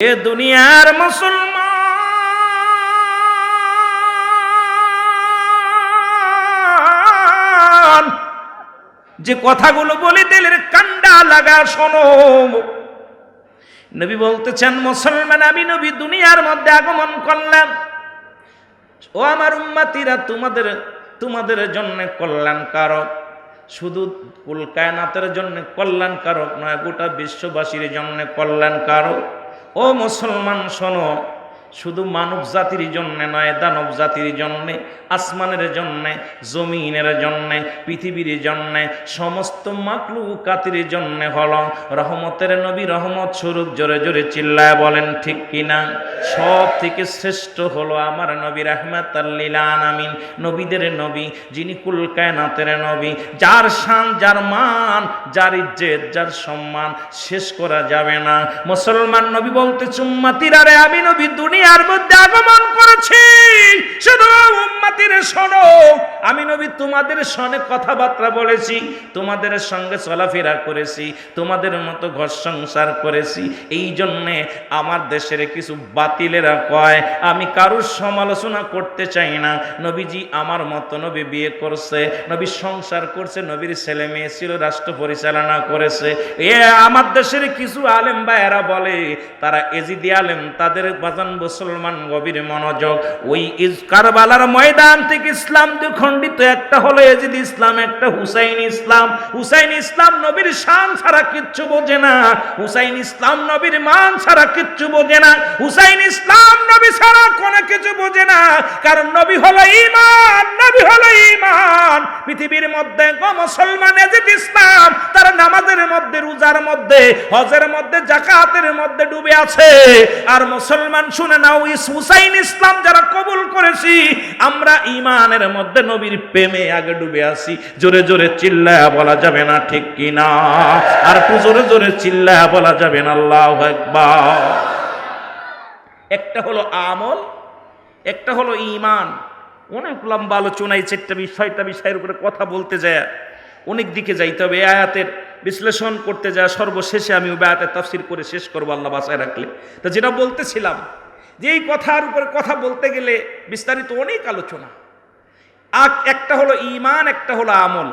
এ দুনিয়ার মুসলমান। যে কথাগুলো বলে, দিলের কান্ডা লাগা শোনো। নবী বলতেছেন, মুসলমান, আমি নবী দুনিয়ার মধ্যে আগমন করলাম। ও আমার উম্মাতিরা, তোমাদের তোমাদের জন্য কল্যাণকারক। শুধু কুল কায়নাতের জন্য কল্যাণকারক নয়, গোটা বিশ্ববাসীর জন্য কল্যাণকারক। ও মুসলমান শোনো শুধু মানব জাতির জন্যে নয়, দানব জাতির জন্যে, আসমানের জন্যে, জমিনের জন্যে, পৃথিবীর জন্যে, সমস্ত মাকলু কাতির জন্যে হল। রহমতের নবী রহমত স্বরূপ জোরে জোরে চিল্লায় বলেন, ঠিক কিনা সব থেকে শ্রেষ্ঠ হলো আমার নবী রহমত আমিন নবীদের নবী, যিনি কুল কায়নাতের নবী। যার শান, যার মান, যার ইজ্জত, যার সম্মান শেষ করা যাবে না। মুসলমান নবী বলতে চুম্মাতিরা রে আমি নবী দুনিয়ার মধ্যে আগমন করেছি। শুধু উম্মাতিরে শোনো। আমি নবী তোমাদের সনে কথাবার্তা বলেছি, তোমাদের সঙ্গে চলাফেরা করেছি, তোমাদের মতো ঘর সংসার করেছি। এই জন্যে আমার দেশের কিছু বাতিলেরা কয়, আমি কারুর সমালোচনা করতে চাই না। নবীজি আমার মতো নবী বিয়ে করছে, নবী সংসার করছে, নবীর ছেলে মেয়ে ছিল, রাষ্ট্র পরিচালনা করেছে। এ আমার দেশের কিছু আলেম বা এরা বলে, তারা এজিদি আলেম, তাদের বাজান মুসলমান গভীর মনোযোগ। ওই কারবালার ময়দান থেকে ইসলাম খণ্ডিত একটা হলো এজিদ ইসলাম, একটা হুসাইন ইসলাম। হুসাইন ইসলাম নবীর শান ছাড়া কিচ্ছু বোঝে না। হুসাইন ইসলাম নবীর মান ছাড়া কিচ্ছু বোঝে না। হুসাইন ইসলাম নবী ছাড়া কোনো কিছু বোঝে না। কারণ নবী হলো ইমান নবী হলো ইমান পৃথিবীর মধ্যে গো মুসলমান এজিদ ইসলাম মধ্যে রোজার মধ্যে, হজের মধ্যে জাকাতের মধ্যে ডুবে আছে। আর মুসলমান শুনে নাও হুসাইন ইসলাম যারা কবুল করেছি, আমরা ইমানের মধ্যে নবীর প্রেমে আগে ডুবে আছি। জোরে জোরে চিল্লায়া বলা যাবে না ঠিক কিনা? আর একটু জোরে জোরে চিল্লায়া বলা যাবে না, আল্লাহ একবার একটা হলো আমল, একটা হলো ইমান অনেক লম্বা আলোচনা এই চারটা বিষয়টা বিষয়ের উপরে কথা বলতে যায়। অনেক দিকে যাইতে হবে আয়াতের বিশ্লেষণ করতে যায় সর্বশেষে আমি ওই আয়াতের তাফসির করে শেষ করব, আল্লাহ বাসায় রাখলে। তা যেটা বলতেছিলাম, যে এই কথার উপরে কথা বলতে গেলে বিস্তারিত অনেক আলোচনা। আর একটা হলো ইমান একটা হলো আমল।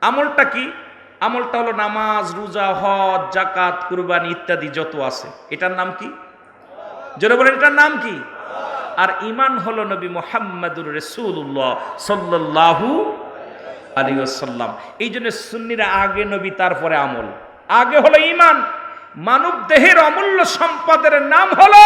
আমলটা কি? আমলটা হলো নামাজ, রোজা, হজ জাকাত কুরবানি ইত্যাদি যত আছে। এটার নাম কি? জোরে বলেন, এটার নাম কি? আর ইমান হলো নবী মোহাম্মদুর রসুল্লাহ সাল্লাহু আলী সাল্লাম এই জন্য সুন্নিরা আগে নবী, তারপরে আমল। আগে হলো ইমান মানব দেহের অমূল্য সম্পদের নাম হলো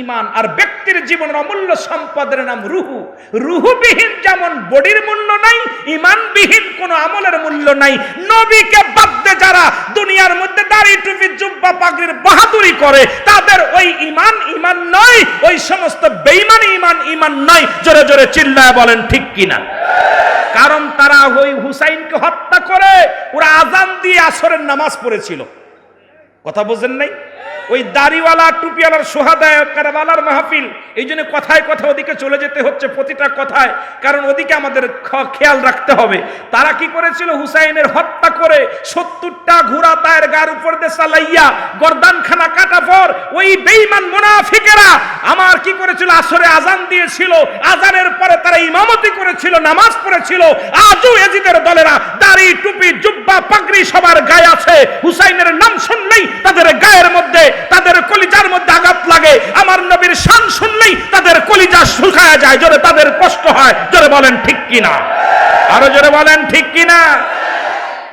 ইমান আর ব্যক্তির জীবনের অমূল্য সম্পদের নাম রুহু। রুহুবিহীন যেমন বডির মূল্য নাই ইমানবিহীন কোনো আমলের মূল্য নাই। নবীকে বাদ দিয়ে যারা দুনিয়ার মধ্যে দাড়ি টুপি, জুব্বা, পাগড়ির বাহাদুরি করে, তাদের ওই ইমান ইমান নয়। ওই সমস্ত বেইমান ইমান ইমান নয়। জোরে জোরে চিল্লায় বলেন, ঠিক কিনা? তারা ওই হুসাইনকে হত্যা করে ওরা আজান দিয়ে আসরের নামাজ পড়েছিল। কথা বোঝেন নাই? ওই দাড়িওয়ালা, টুপিওয়ালার সোহাদায় কারাবালার মাহফিল, এই জন্য কথায় কথা ওদিকে চলে যেতে হচ্ছে প্রতিটা কথায়, কারণ ওদিকে আমাদের খেয়াল রাখতে হবে। তারা কি করেছিল? হুসাইনের হত্যা করে সত্তরটা ঘোড়া তায়ের গার উপর দিয়ে চালাইয়া গর্দানখানা কাটা পর ওই বেইমান মুনাফিকেরা আমার কি করেছিল? আসরে আজান দিয়েছিল। আজানের পরে তারা ইমামতি করেছিল, নামাজ পড়েছিল। আজও এজিদের দলেরা দাড়ি, টুপি, জুব্বা, পাগড়ি সবার গায়ে আছে। হুসাইনের নাম শুনলেই তাদের গায়ের মধ্যে, তাদের কলিজার মধ্যে আঘাত লাগে। আমার নবীর শান শুনলেই তাদের কলিজা শুকায় যায়। জোরে তাদের কষ্ট হয়। জোরে বলেন, ঠিক কিনা? আরও জোরে বলেন, ঠিক কিনা?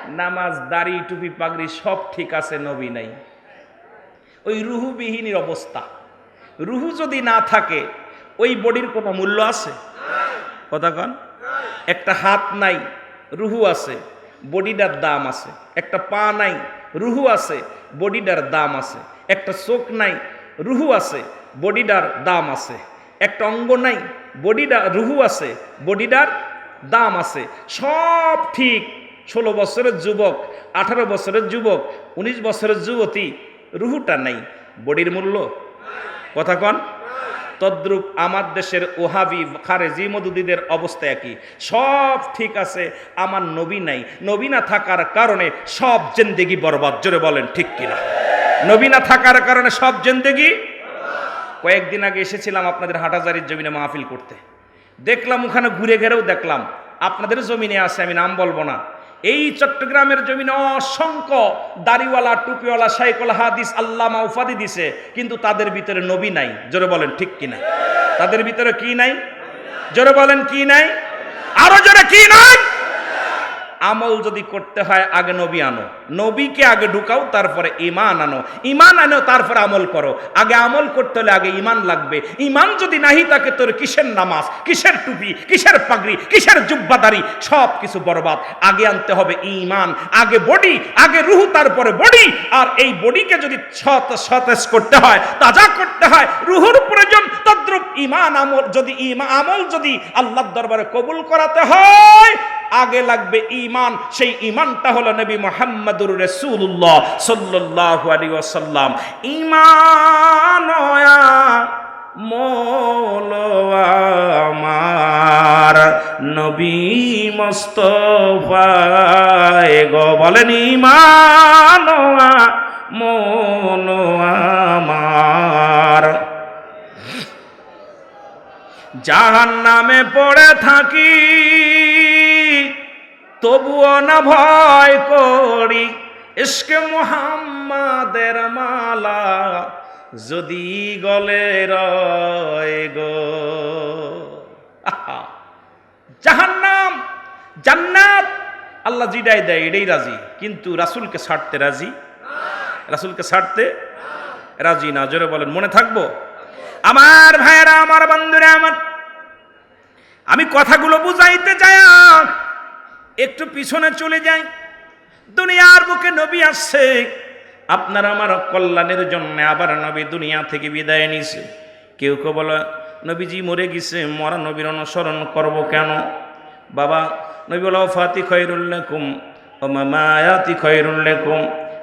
নামাজ, দাড়ি, টুপি, পাগড়ি সব ঠিক আছে, নবী নাই। ওই রুহুবিহীনের অবস্থা। রুহু যদি না থাকে, ওই বডির কোনো মূল্য আছে? কথা কন। একটা হাত নাই, রুহু আছে। বডিটার দাম আছে। একটা পা নাই, রুহু আছে। বডিটার দাম আছে। একটা চোখ নাই, রুহু আছে বডিটার দাম আছে। একটা অঙ্গ নাই বডিটা রুহু আছে বডিটার দাম আছে। সব ঠিক। ষোলো বছরের যুবক, আঠারো বছরের যুবক, উনিশ বছরের যুবতী, রুহুটা নাই। বডির মূল্য? কথা কন। তদ্রূপ আমার দেশের ওহাবি খারেজি মদুদিদের অবস্থা একই। সব ঠিক আছে, আমার নবী নাই। নবী না থাকার কারণে সব জেন্দেগি বরবাদ। জোরে বলেন, ঠিক কিনা? নবী না থাকার কারণে সব জেন্দেগি কয়েকদিন আগে এসেছিলাম আপনাদের হাটাজারির জমিনে মাহফিল করতে। দেখলাম ওখানে ঘুরে ঘেরেও দেখলাম। আপনাদের জমিনে আছে, আমি নাম বলব না। এই চট্টগ্রামের জমিনে অসংখ্য দাড়িওয়ালা, টুপিওয়ালা, সাইকল, হাদিস, আল্লামা উপাধি দিছে, কিন্তু তাদের ভিতরে নবী নাই। জোরে বলেন, ঠিক কিনা তাদের ভিতরে কি নাই? জোরে বলেন, কি নাই? আরও জোরে, কি নাই? আমল যদি করতে হয়, আগে নবী আনো। নবীকে আগে ঢুকাও, তারপরে ইমান আনো। ইমান আনো, তারপরে আমল করো। আগে আমল করতে হলে আগে ইমান লাগবে। ইমান যদি নাহি থাকে, তোর কিসের নামাজ? কিসের টুপি? কিসের পাগড়ি? কিসের জুব্বাদারি? সব কিছু বরবাদ। আগে আনতে হবে ইমান আগে বডি আগে রুহু, তারপরে বডি আর এই বডিকে যদি সত সতেজ করতে হয়, তাজা করতে হয়, রুহুর প্রয়োজন, তদ্রুপ ইমান আমল যদি ইমা আমল যদি আল্লাহর দরবারে কবুল করাতে হয় আগে লাগবে ইমান সেই ইমানটা হলো নবী মোহাম্মদুর রসুল্লাহ সাল্লাল্লাহু আলাইহি ওয়াসাল্লাম। ইমান মোল আমার নবী মস্তফায় গো। বলেন ইমান মন আমার। জাহান নামে পড়ে থাকি তবুও না ভয় করি। ইশকে মুহাম্মাদের মালা যদি গলে রয় গো। জাহান্নাম জান্নাত। আল্লাহ জিডাই দেয় এটাই রাজি। কিন্তু রাসূলকে ছাড়তে রাজি? রাসূলকে ছাড়তে? রাজি না। জোরে বলেন মনে থাকব? আমার ভাইয়েরা আমার বন্ধুরা আমার আমি কথাগুলো বুঝাইতে যাই একটু পিছনে চলে যাই দুনিয়ার বুকে নবী আসছে। আপনার আমার কল্যাণের জন্য আবার নবী দুনিয়া থেকে বিদায় নিছে। কেউ কেউ বলে, নবীজি মরে গেছে, মরা নবীর অনুসরণ করব কেন? বাবা, নবী বলো ফাতি খৈরুল্লেকুম ও মায়াতি খৈরুল্লেকুম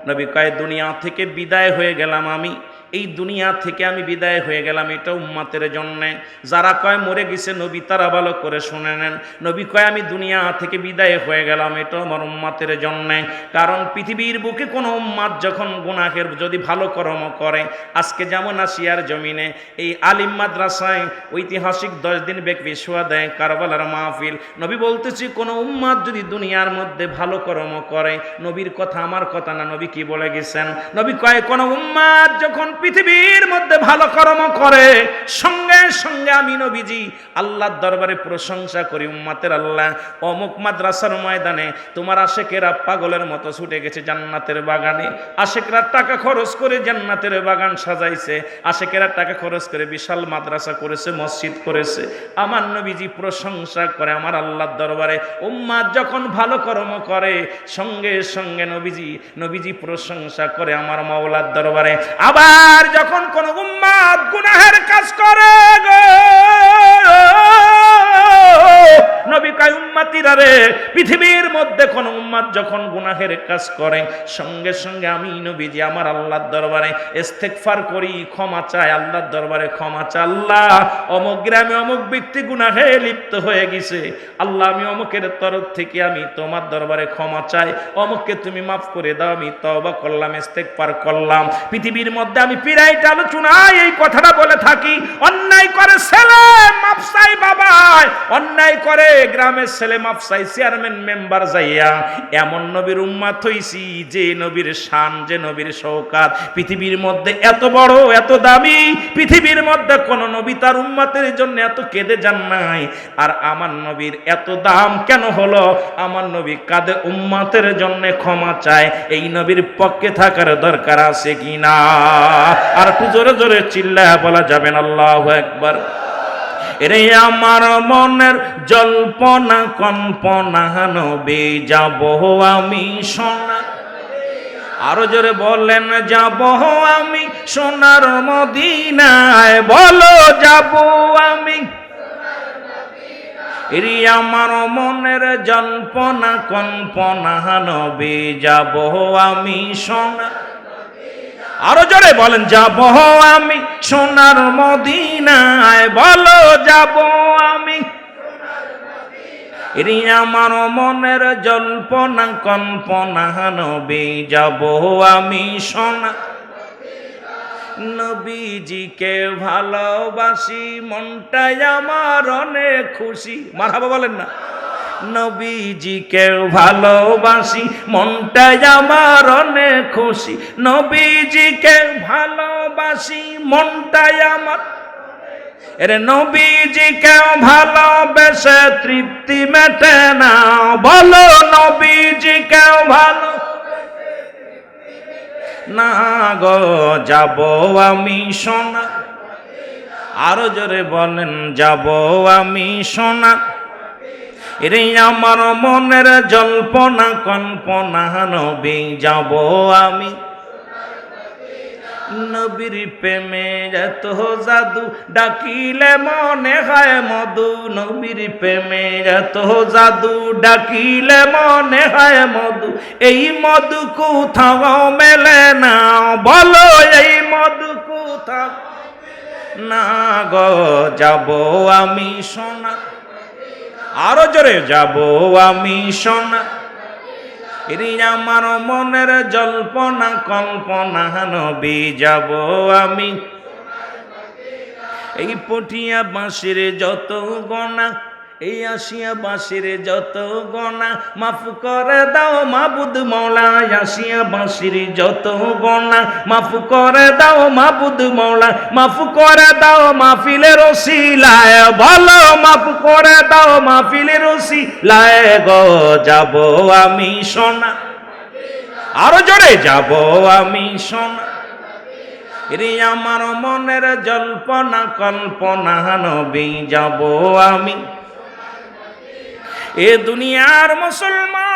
নবী কয়, দুনিয়া থেকে বিদায় হয়ে গেলাম আমি। এই দুনিয়া থেকে আমি বিদায় হয়ে গেলাম এটা উম্মাতের জন্যে। যারা কয় মরে গেছে নবী, তারা ভালো করে শুনে নেন। নবী কয়, আমি দুনিয়া থেকে বিদায় হয়ে গেলাম, এটা আমার উম্মাতের জন্যে। কারণ পৃথিবীর বুকে কোনো উম্মাত যখন গুনাহের, যদি ভালো কর্ম করে, আজকে যেমন আসিয়ার জমিনে, এই আলিম মাদ্রাসায় ঐতিহাসিক দশ দিন ব্যাপী শোয়া দেয় কারবালার মাহফিল, নবী বলতেছি, কোনো উম্মাদ যদি দুনিয়ার মধ্যে ভালো কর্ম করে, নবীর কথা আমার কথা না, নবী কি বলে গেছেন? নবী কয়, কোনো উম্মাদ যখন পৃথিবীর মধ্যে ভালো কর্ম করে, সঙ্গে সঙ্গে আমি নবীজি আল্লাহর দরবারে প্রশংসা করি, উম্মাতের আল্লাহ। অমুক মাদ্রাসার ময়দানে তোমার আশেকেরা পাগলের মতো ছুটে গেছে জান্নাতের বাগানে। আশেকরা টাকা খরচ করে জান্নাতের বাগান সাজাইছে। আশেকেরা টাকা খরচ করে বিশাল মাদ্রাসা করেছে, মসজিদ করেছে। আমার নবীজি প্রশংসা করে আমার আল্লাহর দরবারে। উম্মাদ যখন ভালো কর্ম করে, সঙ্গে সঙ্গে নবীজি নবীজি প্রশংসা করে আমার মাওলার দরবারে। আবার যখন কোন উম্মাদ গুনাহের কাজ করে গো কয় উম্মাতিরা রে পৃথিবীর মধ্যে কোন উম্মাদ যখন গুনাহের কাজ করে, সঙ্গে সঙ্গে আমি নবীজি আমার আল্লাহর দরবারে ইস্তেগফার করি, ক্ষমা চাই, আল্লাহর দরবারে ক্ষমা চাই। আল্লাহ, অমুক গ্রামে অমুক ব্যক্তি গুনাহে লিপ্ত হয়ে গেছে। আল্লাহ, আমি অমুকের তরফ থেকে আমি তোমার দরবারে ক্ষমা চাই। অমুককে তুমি মাফ করে দাও, আমি তওবা করলাম, ইস্তেগফার করলাম। পৃথিবীর মধ্যে আমি পিরাইট আলোচনায় এই কথাটা বলে থাকি। অন্যায় করে ছেলে, মাফ চাই বাবায় অন্যায় করে গ্রামের ছেলে চেয়ারম্যান মেম্বার যাইয়া এমন নবীর উম্মাত হইছি যে নবীর শান, যে নবীর শৌকাত পৃথিবীর মধ্যে এত বড়, এত দামি, পৃথিবীর মধ্যে কোন নবী তার উম্মাতের জন্য এত কেঁদে যান নাই। আর আমার নবীর এত দাম কেন হলো? আমার নবী কাঁদে উম্মাতের জন্য ক্ষমা চায়। এই নবীর পক্ষে থাকার দরকার আছে কি না আর একটু জোরে জোরে চিল্লায় বলা যাবেন আল্লাহ একবার রে আমার মনের জল্পনা কল্পনা নবে যাব আমি সোনা। আরও জোরে বললেন যাব আমি সোনার মদিনায়। বলো, যাব আমি রে আমার মনের জল্পনা কল্পনা নবে যাব আমি সোনা। আরও জোরে বলেন, যাব আমি সোনার মদিনায়, বলো যাব আমি রি আমার মনের জল্পনা, কল্পনা, নবে, যাব আমি সোনা নবীজিকে ভালোবাসি, মনটাই আমার অনেক খুশি। মারহাবা বলেন না। নবীজিকে ভালোবাসি মনটাই আমার অনেক খুশি। নবীজিকে ভালোবাসি মনটাই আমার এরে নবীজিকে ভালোবেসে তৃপ্তি মেটে না। বলো নবীজিকে ভালো না গো, যাব আমি সোনা। আরও জোরে বলেন, যাব আমি সোনা। রে আমার মনের জল্পনা, কল্পনা, নবী যাব আমি। নবীর প্রেমে এত জাদু ডাকিলে মনে হয় মধু। নবীর প্রেমে এত জাদু ডাকিলে মনে হয় মধু। এই মধু কোথাও মেলে না, বলো এই মধু কোথাও। না গো, যাব আমি সোনা। আরও জোরে যাব আমি সোনা আমার মনের জল্পনা, কল্পনা, নবী, যাব আমি। এই পটিয়া বাঁশের যত গনা এই আসিয়া বাঁশের যত গনা মাফ করে দাও মাবুদ মৌলা। আসিয়া বাঁশের যত গনা মাফ করে দাও মাবুদ মৌলা। মাফ করে দাও মাহফিলের রসিলায় ভালো মাফ করে দাও মাহফিলের রসিলায় গো, যাব আমি সোনা। আরও জোরে, যাব আমি সোনা। রে আমার মনের জল্পনা, কল্পনা নবী, যাব আমি এ দুনিয়ার মুসলমান।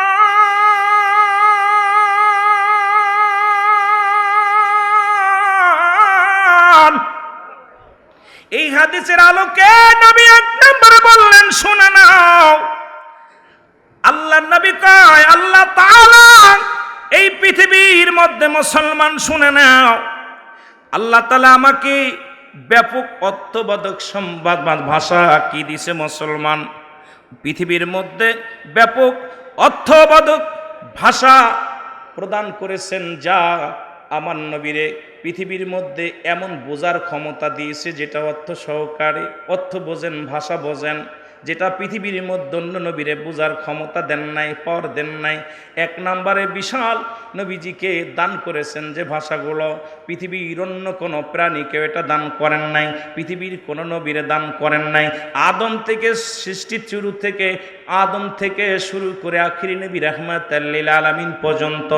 এই হাদিসের আলোকে নবী এক নম্বরে বললেন, শুনে নাও। আল্লাহ নবী কয়, আল্লাহ এই পৃথিবীর মধ্যে মুসলমান শুনে নাও। আল্লাহ তাআলা আমাকে ব্যাপক অর্থবোধক সংবাদ ভাষা কি দিছে মুসলমান? পৃথিবীর মধ্যে ব্যাপক অর্থবাদক ভাষা প্রদান করেছেন যা আমার নবীরে পৃথিবীর মধ্যে এমন বোঝার ক্ষমতা দিয়েছে যেটা অর্থ সহকারে, অর্থ বোঝেন, ভাষা বোঝেন। যেটা পৃথিবীর মধ্যে অন্য নবীরে বোঝার ক্ষমতা দেন নাই, পর দেন নাই। এক নম্বরে বিশাল নবীজিকে দান করেছেন যে ভাষাগুলো পৃথিবীর অন্য কোনো প্রাণীকেও এটা দান করেন নাই, পৃথিবীর কোনো নবীরে দান করেন নাই। আদম থেকে সৃষ্টির শুরু থেকে, আদম থেকে শুরু করে আখিরি নবী রহমাতাল্লিল আলামিন পর্যন্ত,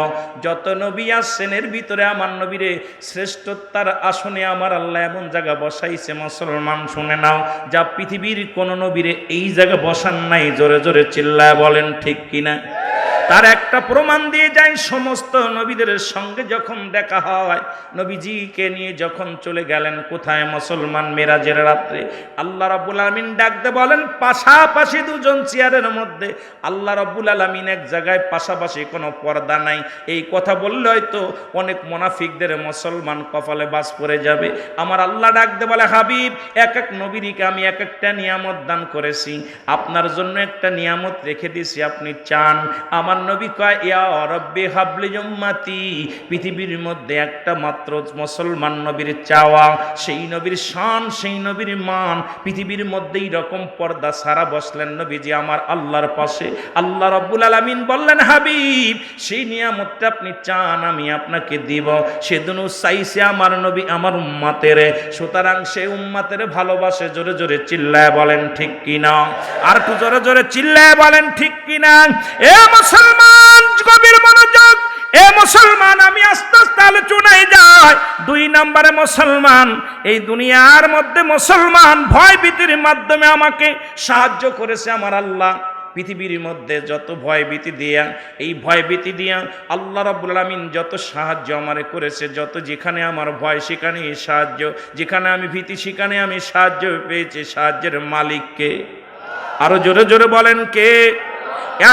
যত নবী আসছেন, এর ভিতরে আমার নবীরে শ্রেষ্ঠতার আসনে আমার আল্লাহ এমন জায়গা বসাইছে, মুসলমান শুনে নাও, যা পৃথিবীর কোনো নবীরে এই জায়গায় বসান নাই জোরে জোরে চিল্লায় বলেন ঠিক কিনা? তার একটা প্রমাণ দিয়ে যায়, সমস্ত নবীদের সঙ্গে যখন দেখা হয়, নবীজিকে নিয়ে যখন চলে গেলেন, কোথায় মুসলমান মেরাজের রাত্রে? আল্লাহ রাব্বুল আলমিন ডাকতে বলেন, পাশাপাশি দুজন চেয়ারের মধ্যে। আল্লাহ রাব্বুল আলমিন এক জায়গায়, পাশাপাশি কোনো পর্দা নাই। এই কথা বললে হয়তো অনেক মোনাফিকদের মুসলমান কপালে বাস পড়ে যাবে। আমার আল্লাহ ডাকতে বলে, হাবিব, এক এক নবীরিকে আমি এক একটা নিয়ামত দান করেছি। আপনার জন্য একটা নিয়ামত রেখে দিয়েছি, আপনি চান। আমার নবী কয়, ইয়া রব্বি হাবলি উম্মাতি। পৃথিবীর মধ্যে একটা মাত্র মুসলমান নবীর চাওয়া, সেই নবীর শান, সেই নবীর মান। পৃথিবীর মধ্যেই রকম পর্দা সারা বসলেন আমার আল্লাহর পাশে। আল্লাহ রব্বুল আলামিন বললেন, হাবিব, সেই নিয়ামতটা আপনি চান, আমি আপনাকে দিব। চাইছে আমার নবী আমার উম্মাতের। সুতরাং সেই উম্মাতের ভালোবাসে জোরে জোরে চিল্লায় বলেন, ঠিক কিনা? আর একটু জোরে জোরে চিল্লায় বলেন, ঠিক কিনা? এ মুসলমান গভীর মনোযোগ। এ মুসলমান, আমি আস্তে আস্তে আলোচনায় যাই। দুই নম্বরে মুসলমান, এই দুনিয়ার মধ্যে মুসলমান ভয় ভীতির মাধ্যমে আমাকে সাহায্য করেছে আমার আল্লাহ। পৃথিবীর মধ্যে যত ভয় ভীতি দিয়া, এই ভয় ভীতি দিয়া আল্লাহ রাব্বুল আলামিন যত সাহায্য আমারে করেছে, যত যেখানে আমার ভয়, সেখানে সাহায্য। যেখানে আমি ভীতি, সেখানে আমি সাহায্য পেয়েছি সাহায্যের মালিককে। আরও জোরে জোরে বলেন কে?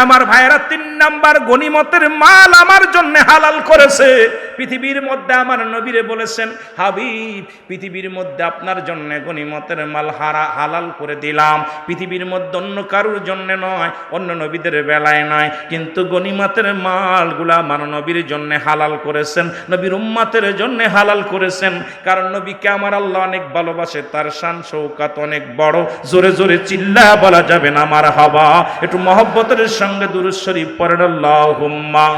আমার ভাইয়েরা তিন নাম্বার গনিমতের মাল আমার জন্য হালাল করেছে। পৃথিবীর মধ্যে আমার নবীরে বলেছেন, হাবিব, পৃথিবীর মধ্যে আপনার জন্য গনিমতের মাল হারা, হালাল করে দিলাম। পৃথিবীর মধ্যে অন্য কারুর জন্য নয়, অন্য নবীদের বেলায় নয়। কিন্তু গনিমতের মালগুলা আমার নবীর জন্য হালাল করেছেন, নবীর উম্মাতের জন্য হালাল করেছেন। কারণ নবীকে আমার আল্লাহ অনেক ভালোবাসে, তার শান, শৌকাত অনেক বড়। জোরে জোরে চিল্লা বলা যাবে না আমার হাবা একটু মহব্বতের সঙ্গে দুরুদ শরীফ পড়েন আল্লাহুম্মা।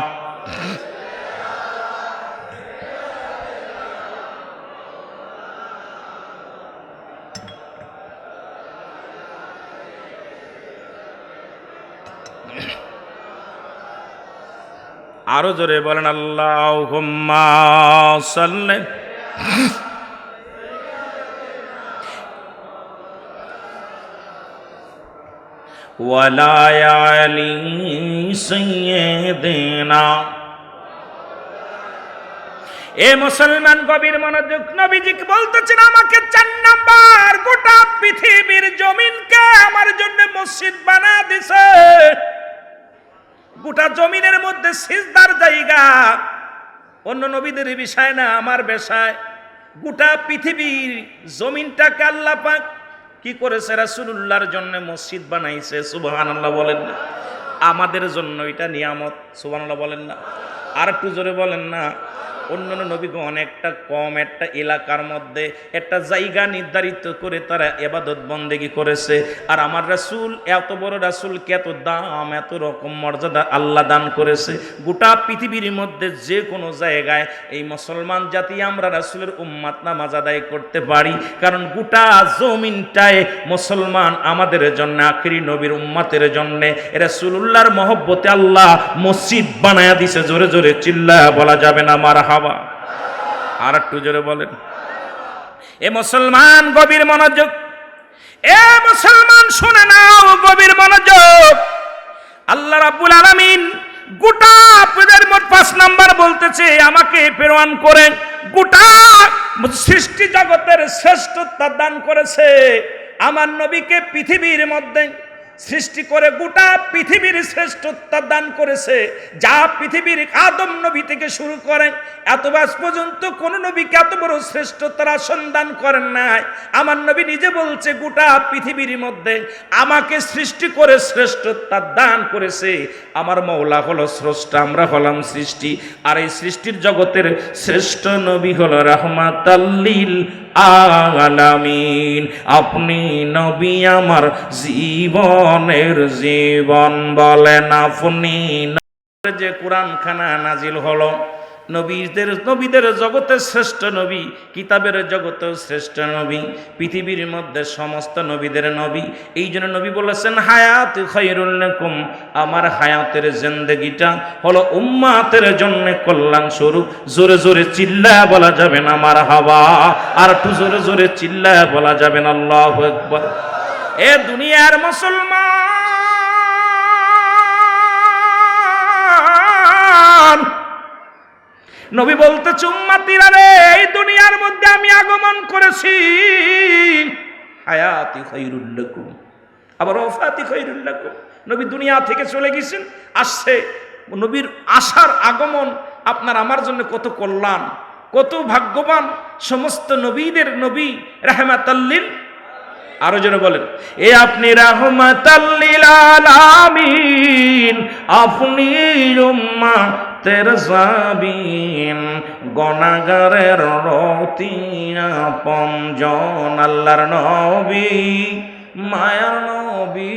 আরও জোরে বলেন আল্লাহুম্মা সাল্লি। ولا علي سيدنا এ মুসলমান গভীর মনোযোগ নবীজি বলতেছেন আমাকে চার নাম্বার গোটা পৃথিবীর জমিনকে আমার জন্য মসজিদ বানা দিছে গোটা জমিনের মধ্যে সিজদার জায়গা অন্য নবীদের বিষয় না আমার বেশায় গোটা পৃথিবীর জমিনটাকে আল্লাহ পাক কি করেছে রাসুল্লাহর জন্য মসজিদ বানাইছে? সুবহানাল্লাহ বলেন না। আমাদের জন্য এটা নিয়ামত, সুবহানাল্লাহ বলেন না। আর একটু জোরে বলেন না। অন্যান্য নবীগণ অনেকটা কম, একটা এলাকার মধ্যে একটা জায়গা নির্ধারিত করে তারা এবাদত বন্দেগি করেছে। আর আমার রাসূল, এত বড় রাসূলকে এত দাম, এত রকম মর্যাদা আল্লাহ দান করেছে। গোটা পৃথিবীর মধ্যে যে কোনো জায়গায় এই মুসলমান জাতি আমরা রাসূলের উম্মাত নামাজ আদায় করতে পারি। কারণ গোটা জমিনটায় মুসলমান আমাদের জন্য, আখিরি নবীর উম্মাতের জন্য। রাসূলুল্লাহর মহব্বতে আল্লাহ মসজিদ বানায়া দিছে, জোরে জোরে চিল্লা বলা যাবে না মার হাবা আর একটু জোরে বলেন। এ মুসলমান গভীর মনোযোগ। এ মুসলমান শুনে নাও গভীর মনোযোগ। আল্লাহ রাব্বুল আলামিন গোটা আপনাদের মোট পাঁচ নাম্বার বলতেছে, আমাকে প্রেরণ করে গোটা সৃষ্টি জগতের শ্রেষ্ঠত্ব দান করেছে। আমার নবীকে পৃথিবীর মধ্যে সৃষ্টি করে গোটা পৃথিবীর শ্রেষ্ঠত্ব দান করেছে। যা পৃথিবীর আদম নবী থেকে শুরু করেন এত বাস পর্যন্ত কোন নবীকে এত বড় শ্রেষ্ঠতার আসন দান করেন নাই। আমার নবী নিজে বলছে, গোটা পৃথিবীর মধ্যে আমাকে সৃষ্টি করে শ্রেষ্ঠত্ব দান করেছে। আমার মৌলা হলো স্রষ্টা, আমরা হলাম সৃষ্টি। আর এই সৃষ্টির জগতের শ্রেষ্ঠ নবী হলো রহমাতাল্লিল আলামিন। আপনি নবী আমার জীবনের জীবন বলেন আপনি যে কোরআন খানা নাজিল হলো, নবীদের নবীদের জগতে শ্রেষ্ঠ নবী, কিতাবের জগতে শ্রেষ্ঠ নবী, পৃথিবীর মধ্যে সমস্ত নবীদের নবী। এই জন্য নবী বলেছেন, হায়াত খৈরুল্লাকুম আমার হায়াতের জিন্দগিটা হলো উম্মাতের জন্য কল্যাণ স্বরূপ জোরে জোরে চিল্লা বলা যাবে না আমার হাওয়া, আর একটু জোরে জোরে চিল্লা বলা যাবে না, আল্লাহ একবার এ দুনিয়ার মুসলমান। নবী বলতে চুম্মাতিরা রে এই দুনিয়ার মধ্যে আমি আগমন করেছি। হায়াতি খৈরুল্লাকুম আবার ওফাতি খৈরুল্লাকুম নবী দুনিয়া থেকে চলে গেছেন, আসছে। নবীর আসার আগমন আপনার আমার জন্য কত কল্যাণ, কত ভাগ্যবান। সমস্ত নবীদের নবী রাহমাতাল্লিল আরও জোরে বলেন, এ আপনি রাহমাতাল্লিল আলামিন, আপনি উম্মাতের সাবিন গনাগারের রতিয়া পঞ্জন আল্লাহর নবী, মায়ার নবী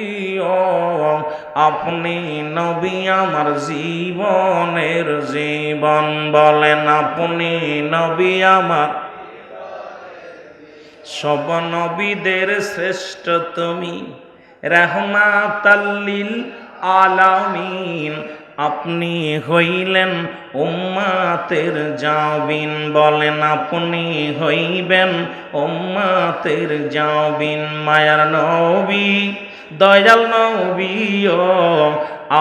আপনি নবী আমার জীবনের জীবন বলেন, আপনি নবী আমার সব নবীদের শ্রেষ্ঠ তুমি। রাহমাতাল্লিল আলামিন। আপনি হইলেন উম্মাতের যাবিন বলেন, আপনি হইবেন উম্মাতের যাবিন মায়ার নবী, দয়াল নবী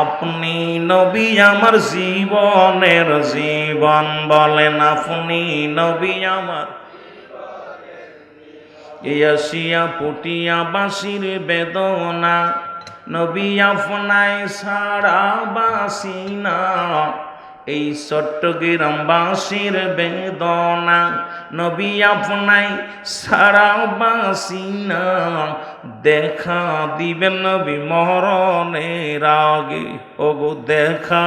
আপনি নবী আমার জীবনের জীবন। বলেন, আপনি নবী আমার ইয়াসিয়া পুটিয়া বাসির বেদনা নবী আপনায় সারা বাসিনা। এই চট্টগ্রামবাসীর বেদনা নবী আপনাই সারা বাসি না দেখা দিবেন নবী মরণের আগে, ওগো দেখা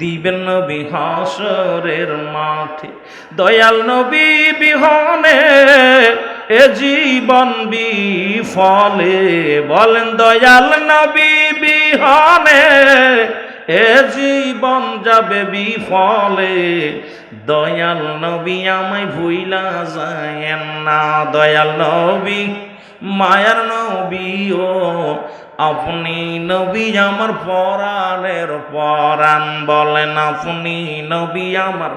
দিবেন নবী হাসরের মাঠে। দয়াল নবী বিহনে এ জীবন বিফলে বলেন দয়াল নবী বিহনে, এ জীবন যাবে বিফলে। দয়াল নবী আমায় ভুইলা যায় না, দয়াল নবী মায়ার নবী ও আপনি নবী আমার পরাণের পরাণ বলেন, আপনি নবী আমার